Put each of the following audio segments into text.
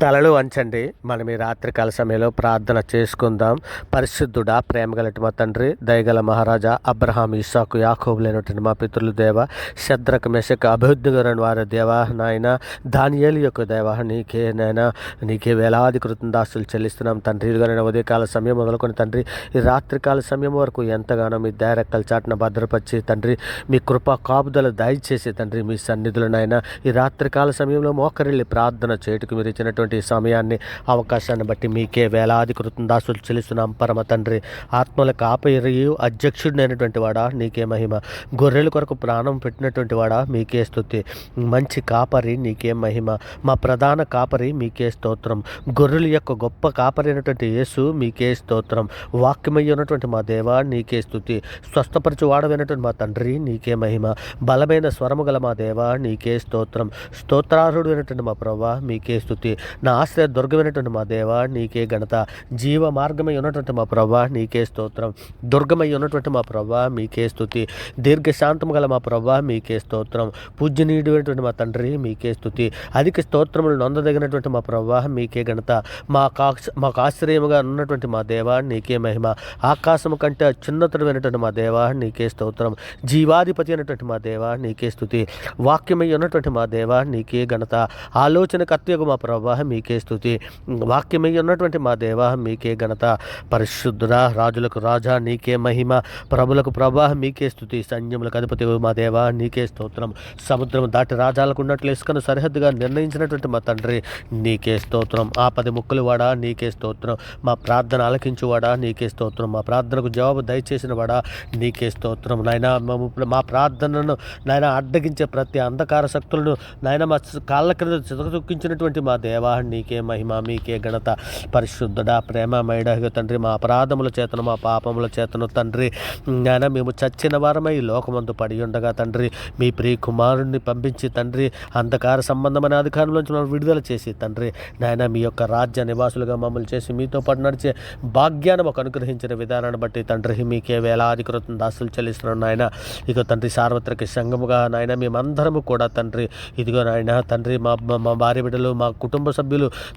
తలలు వంచండి. మనం ఈ రాత్రికాల సమయంలో ప్రార్థన చేసుకుందాం. పరిశుద్ధుడా ప్రేమగలటి మా తండ్రి దయగల మహారాజా అబ్రహాం ఇసాకు యాకోబులైనటువంటి మా పితృలు దేవ శద్రక మెషక అభివృద్ధిగరని వారి దేవ నాయన దానియలు యొక్క దేవ నీకే నాయన నీకే వేలాది కృతందాస్తులు చెల్లిస్తున్నాం. తండ్రి ఇదిగోనైనా ఉదయకాల సమయం మొదలుకొని తండ్రి ఈ రాత్రికాల సమయం వరకు ఎంతగానో మీ దయరెక్కల చాటున భద్రపరిచి తండ్రి మీ కృప కాపుదల దయచేసి తండ్రి మీ సన్నిధులనైనా ఈ రాత్రికాల సమయంలో మోకరిల్లి ప్రార్థన చేయుటకు మీరు ఇచ్చినటువంటి సమయాన్ని అవకాశాన్ని బట్టి మీకే వేలాది కృతందాసులు చెల్లిస్తున్నాం. పరమ తండ్రి ఆత్మల కాపరియు అధ్యక్షుడినైనటువంటి వాడా నీకే మహిమ. గొర్రెల కొరకు ప్రాణం పెట్టినటువంటి వాడా మీకే స్థుతి. మంచి కాపరి నీకే మహిమ. మా ప్రధాన కాపరి మీకే స్తోత్రం. గొర్రెల యొక్క గొప్ప కాపరి అయినటువంటి యేసు మీకే స్తోత్రం. వాక్యమై ఉన్నటువంటి మా దేవ నీకే స్థుతి. స్వస్థపరచు వాడమైనటువంటి మా తండ్రి నీకే మహిమ. బలమైన స్వరము గల మా దేవ నీకే స్తోత్రం. స్తోత్రార్హుడు అయినటువంటి మా ప్రభా మీకే స్థుతి. నా ఆశ్రయ దుర్గమైనటువంటి మా దేవ నీకే ఘనత. జీవ మార్గమై ఉన్నటువంటి మా ప్రభా నీకే స్తోత్రం. దుర్గమై ఉన్నటువంటి మా ప్రభా మీకే స్తుతి దీర్ఘశాంతము గల మా ప్రభా మీకే స్తోత్రం. పూజ్యనీయుడైనటువంటి మా తండ్రి మీకే స్థుతి. అధిక స్తోత్రములు నొందదగినటువంటి మా ప్రభా మీకే ఘనత. మా కాక్ష మాకు ఆశ్రయముగా ఉన్నటువంటి మా దేవ నీకే మహిమ. ఆకాశము కంటే అత్యున్నతమైనటువంటి మా దేవ నీకే స్తోత్రం. జీవాధిపతి అయినటువంటి మా దేవ నీకే స్థుతి. వాక్యమై ఉన్నటువంటి మా దేవ నీకే ఘనత. ఆలోచన కత్యకు మా ప్రభా మీకే స్థుతి వాక్యమై ఉన్నటువంటి మా దేవ మీకే ఘనత. పరిశుద్ధుడా రాజులకు రాజా నీకే మహిమ. ప్రభులకు ప్రభా మీకే స్థుతి సైన్యములకు అధిపతి మా దేవ నీకే స్తోత్రం. సముద్రం దాటి రాజాలకు ఉన్నట్లు ఇసుకను సరిహద్దుగా నిర్ణయించినటువంటి మా తండ్రి నీకే స్తోత్రం. ఆ పది ముక్కులు వాడా నీకే స్తోత్రం. మా ప్రార్థన ఆలకించువాడా నీకే స్తోత్రం. మా ప్రార్థనకు జవాబు దయచేసిన వాడా నీకే స్తోత్రం. నాయన మా ప్రార్థనను నాయన అడ్డగించే ప్రతి అంధకార శక్తులను నాయన మా కాళ్ళ క్రింద చితకచొక్కించినటువంటి మా దేవా నీకే మహిమ మీకే ఘనత. పరిశుద్ధుడా ప్రేమమయుడ తండ్రి మా అపరాధముల చేతను మా పాపముల చేతను తండ్రి. నాయన మేము చచ్చిన వారమై లోకమందు పడి ఉండగా తండ్రి. మీ ప్రియ కుమారుణ్ణి పంపించి తండ్రి. అంధకార సంబంధమైన అధికారంలోంచి మనం విడుదల చేసి తండ్రి. నాయన మీ యొక్క రాజ్య నివాసులుగా మమ్మల్ని చేసి మీతో పాటు నడిచే భాగ్యాన్ని మాకు అనుగ్రహించిన విధానాన్ని బట్టి తండ్రి మీకే వేలాది కృతం దాసులు చెల్లిస్తున్నాను నాయన. ఇక తండ్రి సార్వత్రిక సంఘముగా నాయన మేమందరము కూడా తండ్రి. ఇదిగో నాయన తండ్రి మా మా- మా భార్య బిడ్డలు మా కుటుంబ సభ్యులు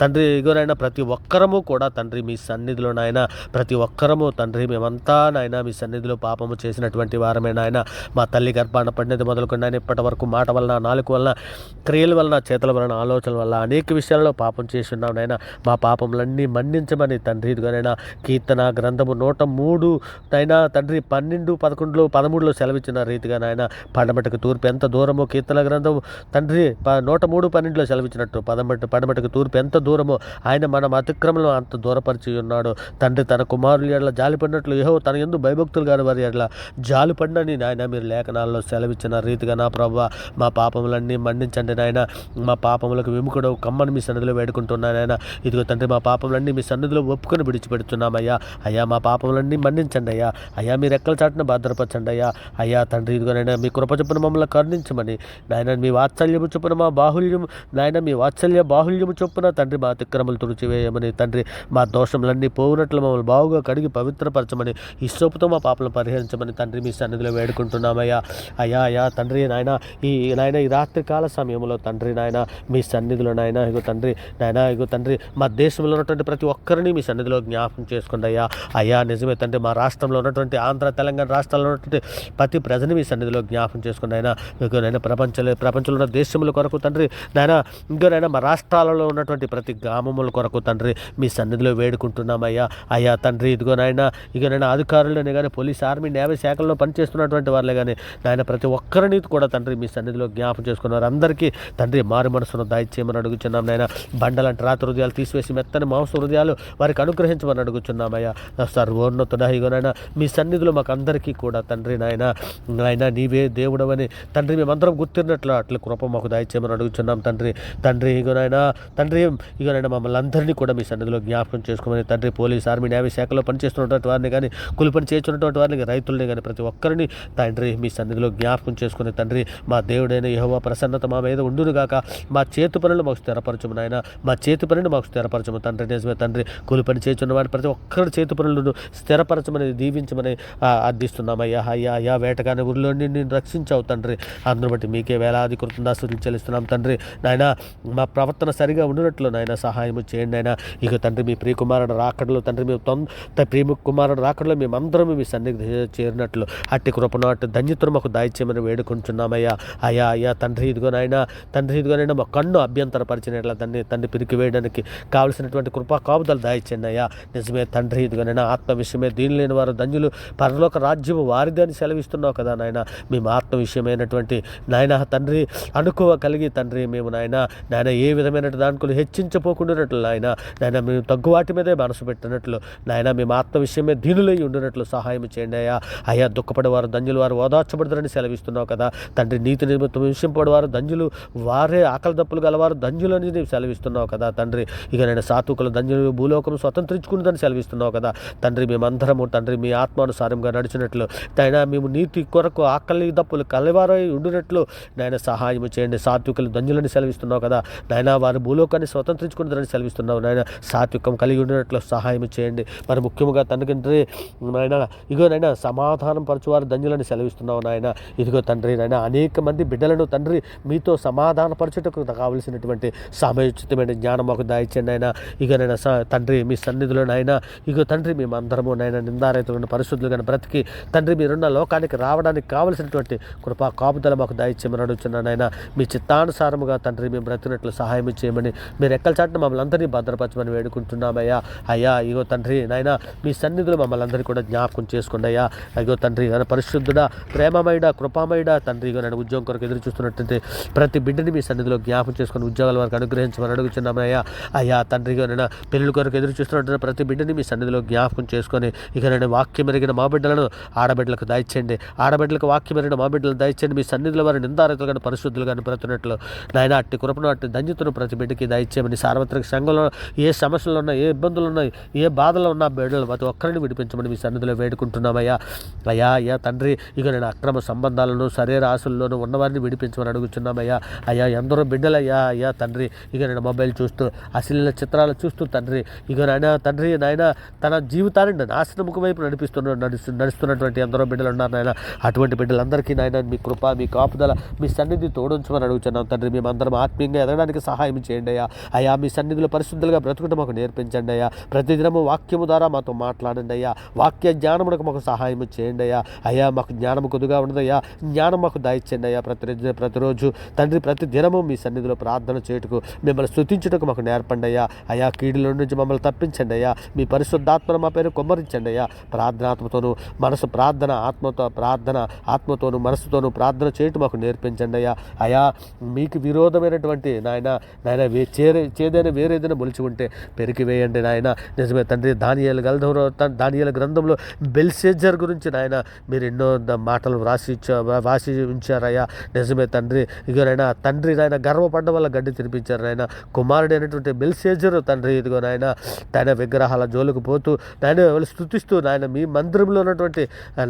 తండ్రి ఇదిగో ప్రతి ఒక్కరము కూడా తండ్రి మీ సన్నిధిలో నాయన ప్రతి ఒక్కరము తండ్రి మేమంతా నాయన మీ సన్నిధిలో పాపము చేసినటువంటి వారమే నాయన. మా తల్లి గర్భాన పడినది మొదలుకొని నాయన ఇప్పటి వరకు మాట వలన నాలుగు వలన క్రియల వలన చేతుల వలన ఆలోచనల వల్ల అనేక విషయాల్లో పాపం చేసి ఉన్నాం నాయన. మా పాపములన్నీ మన్నించమని తండ్రి ఇదిగోనైనా కీర్తన గ్రంథము నూట మూడు అయినా తండ్రి పన్నెండు పదకొండులో పదమూడులో సెలవిచ్చిన రీతిగా నాయన పడమటకు తూర్పు ఎంత దూరమో కీర్తన గ్రంథం తండ్రి ప- నూట మూడు పన్నెండులో సెలవిచ్చినట్టు పదమట పడమటకు తూర్పు ఎంత దూరమో ఆయన మనం అతిక్రమంలో అంత దూరపరిచి ఉన్నాడు. తండ్రి తన కుమారుల ఎడల జాలిపడినట్లు ఏహో తన ఎందు భయభక్తులు గారి వారి ఎడల జాలిపడినని నాయన మీరు లేఖనాల్లో సెలవిచ్చిన రీతిగా నా ప్రభావ మా పాపములన్నీ మన్నించండి నాయన. మా పాపములకు విముఖుడు కమ్మని మీ సన్నిధిలో వేడుకుంటున్నాను నాయన. ఇదిగో తండ్రి మా పాపములన్నీ మీ సన్నిధిలో ఒప్పుకొని విడిచిపెడుతున్నామయ్యా. అయ్యా మా పాపములన్నీ మన్నించండి అయ్యా. అయ్యా మీరు ఎక్కల చాటున భద్రపరచండి అయ్యా. అయ్యా తండ్రి ఇదిగోనైనా మీ కృప చొప్పున మమ్మల్ని కరుణించమని నాయన మీ వాత్సల్యము చొప్పున మా బాహుల్యం నాయన మీ వాత్సల్య బాహుల్యము చొప్పున తండ్రి మా అతిక్రమలు తుడిచివేయమని తండ్రి మా దోషములన్నీ పోవునట్లు మమ్మల్ని బావుగా కడిగి పవిత్రపరచమని ఈ సోపుతో మా పాపలను పరిహరించమని తండ్రి మీ సన్నిధిలో వేడుకుంటున్నామయ్యా. అయ్యా అయ్యా తండ్రి నాయన ఈ నాయన ఈ రాత్రికాల సమయంలో తండ్రి నాయన మీ సన్నిధిలో నాయన ఇగో తండ్రి నాయన ఇగో తండ్రి మా దేశంలో ఉన్నటువంటి ప్రతి ఒక్కరిని మీ సన్నిధిలో జ్ఞాపకం చేసుకోండి అయ్యా. అయ్యా నిజమే తండ్రి మా రాష్ట్రంలో ఉన్నటువంటి ఆంధ్ర తెలంగాణ రాష్ట్రాల్లో ఉన్నటువంటి ప్రతి ప్రజని మీ సన్నిధిలో జ్ఞాపకం చేసుకోండి అయినా ఇగో నైనా ప్రపంచంలో ప్రపంచంలో ఉన్న దేశముల కొరకు తండ్రి నాయన ఇంకో నాయన మా రాష్ట్రాలలో ఉన్నటువంటి ప్రతి గ్రామముల కొరకు తండ్రి మీ సన్నిధిలో వేడుకుంటున్నామయ్యా. అయ్యా తండ్రి ఇదిగో నాయన ఇక నేను అధికారులనే కానీ పోలీస్ ఆర్మీ నేవీ శాఖల్లో పనిచేస్తున్నటువంటి వాళ్ళే కానీ నాయన ప్రతి ఒక్కరిని కూడా తండ్రి మీ సన్నిధిలో జ్ఞాపం చేసుకున్నారు. అందరికీ తండ్రి మారు మనసును దయచేయమని అడుగుచున్నాం నాయన. బండలంటి రాత హృదయాలు తీసివేసి మెత్తని మాంస హృదయాలు వారికి అనుగ్రహించమని అడుగుచున్నామయ్యా. సర్వోన్నతుడ ఇగోనైనా మీ సన్నిధిలో మాకు అందరికీ కూడా తండ్రి నాయన నాయన నీవే దేవుడవని తండ్రి మేమందరం గుర్తిరినట్లు అట్ల కృప మాకు దయచేయమని అడుగుచున్నాం తండ్రి. తండ్రి ఇగోనైనా తండ్రి ఇగోనైనా మమ్మల్ని అందరినీ కూడా మీ సన్నిధిలో జ్ఞాపకం చేసుకోమని తండ్రి పోలీస్ ఆర్మీ నేవీ శాఖలో పనిచేస్తున్నటువంటి వారిని కానీ కూలి పని చేస్తున్నటువంటి వారిని రైతుల్ని కానీ ప్రతి ఒక్కరిని తండ్రి మీ సన్నిధిలో జ్ఞాపకం చేసుకుని తండ్రి మా దేవుడైన యహోవా ప్రసన్నత మా మీద ఉండును గాక. మా చేతి పనులు మాకు స్థిరపరచము నాయన. మా చేతి పనులు మాకు స్థిరపరచము తండ్రి నిజమే తండ్రి. కూలి పని చేస్తున్న వారి ప్రతి ఒక్కరి చేతి పనులను స్థిరపరచమని దీవించమని అర్థిస్తున్నామయ్యా అయ్యా అయ్యా వేటగాని ఊరిలో నేను రక్షించావు తండ్రి. అందును బట్టి మీకే వేలాది కృతందాస్తులు చెల్లిస్తున్నాం తండ్రి. నాయన మా ప్రవర్తన సరిగా ఉండినట్లు నాయన సహాయం చేయండి అయినా ఇక తండ్రి మీ ప్రియకుమారుడు రాకడలో తండ్రి మేము తొంత ప్రియ కుమారుడు రాకడలో మేమందరం మీ సన్నిధి చేరినట్లు అట్టి కృపనాటి ధన్యతను మాకు దాయిచ్యమని వేడుకుంటున్నామయ్యా. అయ్యా అయ్యా తండ్రి ఇదిగోనైనా తండ్రి ఇదిగోనైనా మా కన్ను అభ్యంతరపరిచినట్ల తండ్రి తండ్రి పిరికి వేయడానికి కావలసినటువంటి కృపా కాపుదలు దాయిచ్చండి అయ్యా. నిజమే తండ్రి ఇదిగోనైనా ఆత్మ విషయమే దీని లేని వారు ధన్యులు పరలోక రాజ్యము వారిది అని సెలవిస్తున్నావు కదా నాయన. మేము ఆత్మ విషయమైనటువంటి నాయన తండ్రి అనుకోవ కలిగి తండ్రి మేము నాయన నాయన ఏ విధమైన దానికి హెచ్చించపోకుండానట్లు నాయన. నాయన మేము తగ్గు వాటి మీదే మనసు పెట్టినట్లు. నాయన మేము ఆత్మ విషయమే దీనులై ఉండినట్లు సహాయం చేయండి అయ్యా. అయ్యా దుఃఖపడేవారు దంజులు వారు ఓదార్చబడతారని సెలవిస్తున్నావు కదా. తండ్రి నీతి నిమిత్తం విషయం వారు దంజులు వారే ఆకలి దప్పులు గలవారు దంజులని నీవు సెలవిస్తున్నావు కదా తండ్రి. ఇక నేను సాతుకులు దంజులు భూలోకం స్వతంత్రించుకున్నదని సెలవిస్తున్నావు కదా. తండ్రి మేమందరము తండ్రి మీ ఆత్మానుసారంగా నడిచినట్లు. నాయన మేము నీతి కొరకు ఆకలి దప్పులు కలవారై ఉండినట్లు నాయన సహాయం చేయండి. సాత్వికులు దంజులని సెలవిస్తున్నావు కదా. నాయన వారి భూలోకాన్ని స్వతంత్రించుకుంటారని సెలవిస్తున్నావు నాయన. సాత్వికం కలిగి ఉండినట్లు సహాయం చేయండి. మరి ముఖ్యంగా తండ్రి తండ్రి నాయన ఇగో నాయన సమాధానం పరచువారు ధన్యులని సెలవిస్తున్నావు నాయన. ఇదిగో తండ్రి నాయన అనేక మంది బిడ్డలను తండ్రి మీతో సమాధానపరచుటకు కావలసినటువంటి సమయోచితమైన జ్ఞానం మాకు దాయిచ్చండి ఆయన ఇక నేను తండ్రి మీ సన్నిధిలో నాయన ఇగో తండ్రి మేము అందరము నాయన నిందారైతులను పరిశుద్ధులు కానీ బ్రతికి తండ్రి మీరున్న లోకానికి రావడానికి కావలసినటువంటి కృపా కాపుదల మాకు దాయిచ్యమని అడుగుతున్నాను ఆయన మీ చిత్తానుసారముగా తండ్రి మేము బ్రతికినట్లు సహాయం చేయమని మీరు ఎక్కల చాటున మమ్మల్ని అందరినీ భద్రపరచమని వేడుకుంటున్నామయ్యా అయ్యా. ఇగో తండ్రి నాయన మీ సన్నిధులు మమ్మల్ని అందరినీ కూడా జ్ఞాపకం చేసుకోండి అయ్యా. అయ్యో తండ్రి నన్ను పరిశుద్ధుడా ప్రేమమయుడా కృపామయుడా తండ్రి ఇగో నన్ను ఉద్యోగం కొరకు ఎదురు చూస్తున్నట్టు ప్రతి బిడ్డని మీ సన్నిధిలో జ్ఞాపకం చేసుకొని ఉద్యోగాల వరకు అనుగ్రహించమని అడుగుతున్నామయ్యా అయ్యా. తండ్రిగా నేను పెళ్ళిళ్ళ కొరకు ఎదురు చూస్తున్నట్టు ప్రతి బిడ్డని మీ సన్నిధిలో జ్ఞాపకం చేసుకొని ఇక నేను వాక్యం ఎరిగిన మా బిడ్డలను ఆడబిడ్డలకు దాయిచ్చండి ఆడబిడ్డలకు వాక్యం ఎరిగిన మా బిడ్డలను దాయిచ్చండి మీ సన్నిధిలో వారి నిందారతలు కానీ పరిశుద్ధులు కానీ బ్రతున్నట్లు నాయన అట్టి కృపను అట్టి ధన్యతను ప్రతి బిడ్డకి దయచేయమని సార్వత్రిక సంఘంలో ఏ సమస్యలు ఉన్నాయి ఏ ఇబ్బందులు ఉన్నాయి ఏ బాధలు ఉన్నా బిడ్డలు ప్రతి ఒక్కరిని విడిపించమని మీ సన్నిధిలో వేడుకుంటున్నామయ్యా. అయ్యా అయ్యా తండ్రి ఇక నేను అక్రమ సంబంధాలను శరీర ఆశల్లోనూ ఉన్నవారిని విడిపించమని అడుగుతున్నామయ్యా అయ్యా ఎందరో బిడ్డలయ్యా అయ్యా తండ్రి ఇక నేను మొబైల్ చూస్తూ అశ్లీల చిత్రాలు చూస్తూ తండ్రి ఇక నాయన తండ్రి నాయన తన జీవితాన్ని నాశనముఖ వైపు నడిపిస్తున్న నడుస్తు నడుస్తున్నటువంటి ఎందరో బిడ్డలు ఉన్నారు నాయన. అటువంటి బిడ్డలందరికీ నాయన మీ కృప మీ కాపుదల మీ సన్నిధి తోడుంచమని అడుగుతున్నాం తండ్రి. మేమందరం ఆత్మీయంగా ఎదగడానికి సహాయం చేయండి. అయ్యా. అయ్యా మీ సన్నిధిలో పరిశుద్ధులుగా బ్రతుకుట మాకు నేర్పించండి అయ్యా. ప్రతిదినము వాక్యము ద్వారా మాతో మాట్లాడండి అయ్యా. వాక్య జ్ఞానమునకు మాకు సహాయం చేయండి అయ్యా. అయ్యా మాకు జ్ఞానము కొద్దిగా ఉండదయ్యా జ్ఞానం మాకు దాయిచ్చండి అయ్యా. ప్రతి ప్రతిరోజు తండ్రి ప్రతి దినము మీ సన్నిధిలో ప్రార్థన చేయుటకు మిమ్మల్ని స్థుతించుటకు మాకు నేర్పండి అయ్యా. అయా కీడుల నుంచి మమ్మల్ని తప్పించండి అయ్యా. మీ పరిశుద్ధాత్మను మా పేరు కొమ్మరించండి అయ్యా. ప్రార్థనాత్మతోను మనసు ప్రార్థన ఆత్మతో ప్రార్థన ఆత్మతోను మనసుతోను ప్రార్థన చేయటం మాకు నేర్పించండి అయ్యా. అయా మీకు విరోధమైనటువంటి నాయన నాయన వే చేరే చేదైన వేరేదైనా మొలిచి ఉంటే పెరికి వేయండి నాయన. నిజమే తండ్రి దానియాల గంధంలో దానియాల గ్రంథంలో బెల్సేజర్ గురించి నాయన మీరు ఎన్నో మాటలు వ్రాసి వ్రాసి ఉంచారయ్యా. నిజమే తండ్రి ఇదిగోనైనా తండ్రి నాయన గర్వపడ్డ వల్ల గడ్డి తినిపించారు నాయన. కుమారుడు అయినటువంటి బెల్సేజర్ తండ్రి ఇదిగో నాయన తన విగ్రహాల జోలికి పోతూ నాయన వాళ్ళు స్థుతిస్తూ నాయన మీ మందిరంలో ఉన్నటువంటి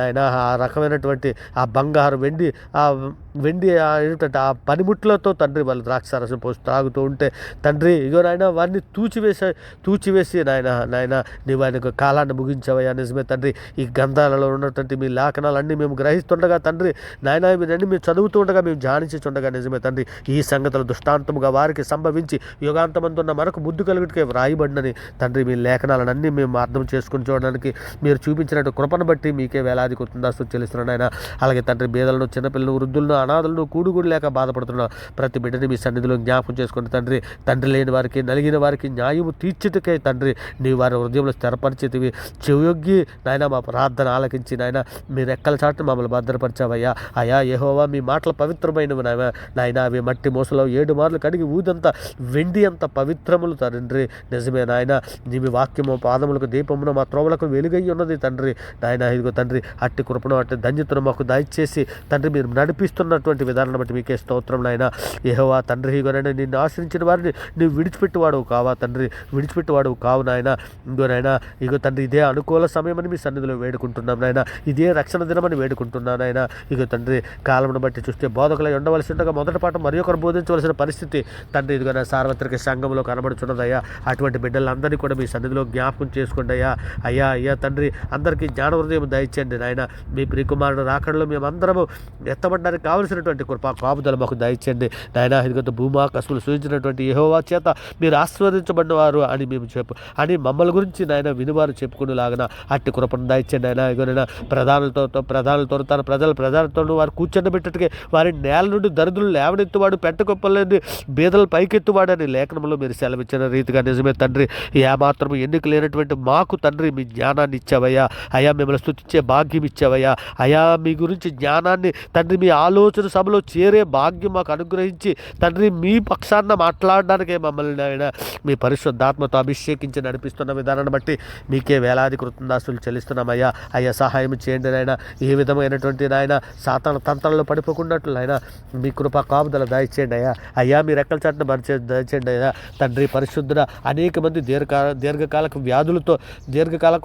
నాయన ఆ రకమైనటువంటి ఆ బంగారు వెండి ఆ వెండి ఏమిటంటే ఆ పనిముట్లతో తండ్రి వాళ్ళు ద్రాక్షారసం పోసి తాగుతూ ఉంటే తండ్రి ఇగో నాయన వారిని తూచివేసే తూచివేసి నాయన నాయన నీవు ఆయన కాలాన్ని ముగించవయ్యా నిజమే తండ్రి. ఈ గంధాలలో ఉన్నటువంటి మీ లేఖనాలన్నీ మేము గ్రహిస్తుండగా తండ్రి నాయన ఇవన్నీ మేము చదువుతూ ఉండగా మేము ధ్యానించుండగా నిజమే తండ్రి. ఈ సంగతులు దృష్టాంతముగా వారికి సంభవించి యుగాంతమందున్న మనకు బుద్ధి కలుగుటికే వ్రాయబడినని తండ్రి మీ లేఖనాలన్నీ మేము అర్థం చేసుకుని చూడడానికి మీరు చూపించినట్టు కృపను బట్టి మీకే వేలాది కొత్తుందా చెల్లిస్తున్నాను ఆయన అలాగే తండ్రి బీదలను చిన్నపిల్లలు వృద్ధులను అనాథలను కూడుగుడు లేక బాధపడుతున్న ప్రతి బిడ్డని మీ సన్నిధిలో జ్ఞాపకం చేసుకుని తండ్రి తండ్రి లేని వారికి నలిగిన వారికి న్యాయము తీర్చుటకే తండ్రి నీ వారి హృదయంలో స్థిరపరిచేతివి చెవియొగ్గి నాయన మా ప్రార్థన ఆలకించి నాయన మీరు ఎక్కల చాటున మమ్మల్ని భద్రపరిచావయ్యా. అయా ఏహోవా మీ మాటలు పవిత్రమైనవి నాయన. నాయన అవి మట్టి మూసలో ఏడు మార్లు కడిగి ఊదంతా వెండి అంత పవిత్రములు తండ్రి. నిజమే నాయన. నీ మీ వాక్యము పాదములకు దీపమును మా త్రోవలకు వెలుగై ఉన్నది తండ్రి. నాయన ఇదిగో తండ్రి అట్టి కృపను అట్టి ధన్యతను మాకు దయచేసి తండ్రి మీరు నడిపిస్తున్న నడిపిస్తున్నటువంటి విధానాన్ని బట్టి మీకే స్తోత్రం నాయన. ఏహోవా తండ్రి ఇగోనైనా నిన్ను ఆశ్రయించిన వారిని నువ్వు విడిచిపెట్టువాడు కావా తండ్రి. విడిచిపెట్టువాడు కావు నాయన. ఇంకోనైనా ఇగో తండ్రి ఇదే అనుకూల సమయమని మీ సన్నిధిలో వేడుకుంటున్నాం నాయన. ఇదే రక్షణ దినమని వేడుకుంటున్నాను నాయన. ఇగో తండ్రి కాలమును బట్టి చూస్తే బోధకులై ఉండవలసి ఉండగా మొదటి పాట మరి ఒకరు బోధించవలసిన పరిస్థితి తండ్రి ఇదిగో నా సార్వత్రిక సంఘంలో కనబడుచున్నదయ్యా అటువంటి బిడ్డలందరినీ కూడా మీ సన్నిధిలో జ్ఞాపకం చేసుకోండి అయ్యా. అయ్యా అయ్యా తండ్రి అందరికీ జ్ఞాన హృదయం దయచేయండి నాయన. మీ ప్రియకుమారుడు రాకడలో మేమందరము ఎత్తబడ్డానికి కావాలి కావలసినటువంటి కృప కాపుదల మాకు దయచేయండి. నాయన ఇదిగో భూమాకస్ములు సూచించినటువంటి యహోవా చేత మీరు ఆస్వాదించబడినవారు వారు అని మేము చెప్పు అని మమ్మల్ని గురించి నాయన వినివారు చెప్పుకునేలాగన అట్టి కృపను దయచేయండి ఆయన ఇదిగోనైనా ప్రధానులతో ప్రధానులతో తన ప్రజల ప్రధానతోనూ వారు కూర్చొని వారి నేల నుండి దరిద్రులు లేవనెత్తువాడు పెట్టకొప్పలేని బీదలు పైకెత్తువాడు అని లేఖనంలో మీరు సెలవిచ్చిన రీతిగా నిజమే తండ్రి. ఏమాత్రం ఎన్నిక లేనటువంటి మాకు తండ్రి మీ జ్ఞానాన్ని ఇచ్చావయ్యా. అయా మిమ్మల్ని స్థుతించే భాగ్యం ఇచ్చావయ్యా. అయా మీ గురించి జ్ఞానాన్ని తండ్రి మీ ఆలోచన సభలో చేరే భాగ్యం మాకు అనుగ్రహించి తండ్రి మీ పక్షాన మాట్లాడడానికే మమ్మల్ని ఆయన మీ పరిశుద్ధాత్మతో అభిషేకించి నడిపిస్తున్న విధానాన్ని బట్టి మీకే వేలాది కృతందాసులు చెల్లిస్తున్నామయ్యా. అయ్యా సహాయం చేయండి నాయన. ఏ విధమైనటువంటి నాయన సాతాన తంత్రాల్లో పడిపోకున్నట్లు నాయన మీ కృప కాపుదల దయచేయండి అయ్యా. అయ్యా మీ రెక్కల చాటును పరిచే దయచేయండి అయ్యా. తండ్రి పరిశుద్ధుడ అనేక మంది దీర్ఘకాల దీర్ఘకాలక వ్యాధులతో దీర్ఘకాలక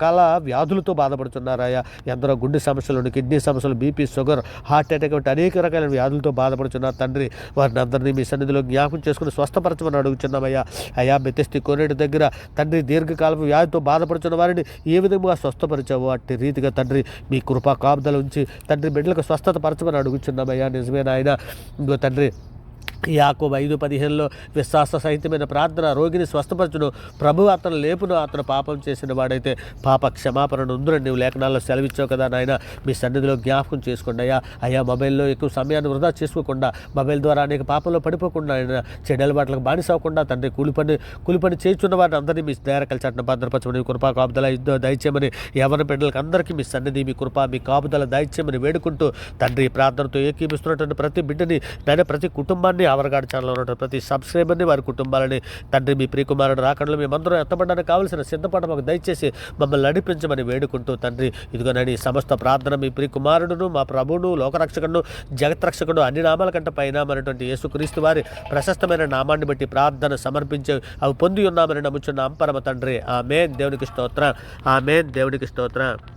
కాల వ్యాధులతో బాధపడుతున్నారయ్యా. ఎందరో గుండె సమస్యలు కిడ్నీ సమస్యలు బీపీ షుగర్ హార్ట్ అటాక్ వంటి అనేక రకాల వ్యాధులతో బాధపడుచున్న తండ్రి వారిని అందరినీ మీ సన్నిధిలో జ్ఞాపకం చేసుకుని స్వస్థపరచమని అడుగుచున్నామయ్యా. అయ్యా బెతెస్తి కోనేటి దగ్గర తండ్రి దీర్ఘకాలపు వ్యాధితో బాధపడుతున్న వారిని ఏ విధంగా స్వస్థపరిచావో అట్టి రీతిగా తండ్రి మీ కృపా కాపుదల ఉంచి తండ్రి బిడ్డలకు స్వస్థత పరచమని అడుగుచున్నామయ్యా. నిజమే నాయన. ఇంకో తండ్రి యాకోబు ఐదు పదిహేనులో విశ్వాస సహితమైన ప్రార్థన రోగిని స్వస్థపరచును. ప్రభు అతను లేపును అతను పాపం చేసిన వాడైతే పాప క్షమాపణను ఉందని నువ్వు లేఖనాల్లో సెలవిచ్చావు కదా నాయన. మీ సన్నిధిలో జ్ఞాపకం చేసుకోండి అయ్యా. అయ్యా మొబైల్లో ఎక్కువ సమయాన్ని వృధా చేసుకోకుండా మొబైల్ ద్వారా అనేక పాపంలో పడిపోకుండా ఆయన చెడు అలవాట్లకు బానిస అవ్వకుండా తండ్రి కూలిపని కూలిపని చేస్తున్న వారిని అందరినీ మీ నేరకల చట్టం భద్రపరచమని కృపా కాపుదల ఇద్దో దయచేయమని యవన బిడ్డలకు అందరికీ మీ సన్నిధి మీ కృప మీ కాపుదల దయచేయమని వేడుకుంటూ తండ్రి ప్రార్థనతో ఏకీపిస్తున్నటువంటి ప్రతి బిడ్డని నాయన ప్రతి కుటుంబాన్ని ఆవరగాడు ఛానల్ ఉన్న ప్రతి సబ్స్క్రైబర్ని వారి కుటుంబాలని తండ్రి మీ ప్రియకుమారుడు రాకడలో మేమందరం ఎత్తబడడానికి కావలసిన సిద్ధపాటు మాకు దయచేసి మమ్మల్ని నడిపించమని వేడుకుంటూ తండ్రి ఇదిగోనని సమస్త ప్రార్థన మీ ప్రియకుమారుడును మా ప్రభువును లోకరక్షకుడును జగత్రక్షకుడు అన్ని నామాల కంటే పైన అనేటువంటి యేసుక్రీస్తు వారి ప్రశస్తమైన నామాన్ని బట్టి ప్రార్థన సమర్పించే అవి పొంది ఉన్నామని నమ్ముచున్నాం. పరమ తండ్రి ఆమె దేవునికి స్తోత్రం. మేన్ దేవునికి స్తోత్రం.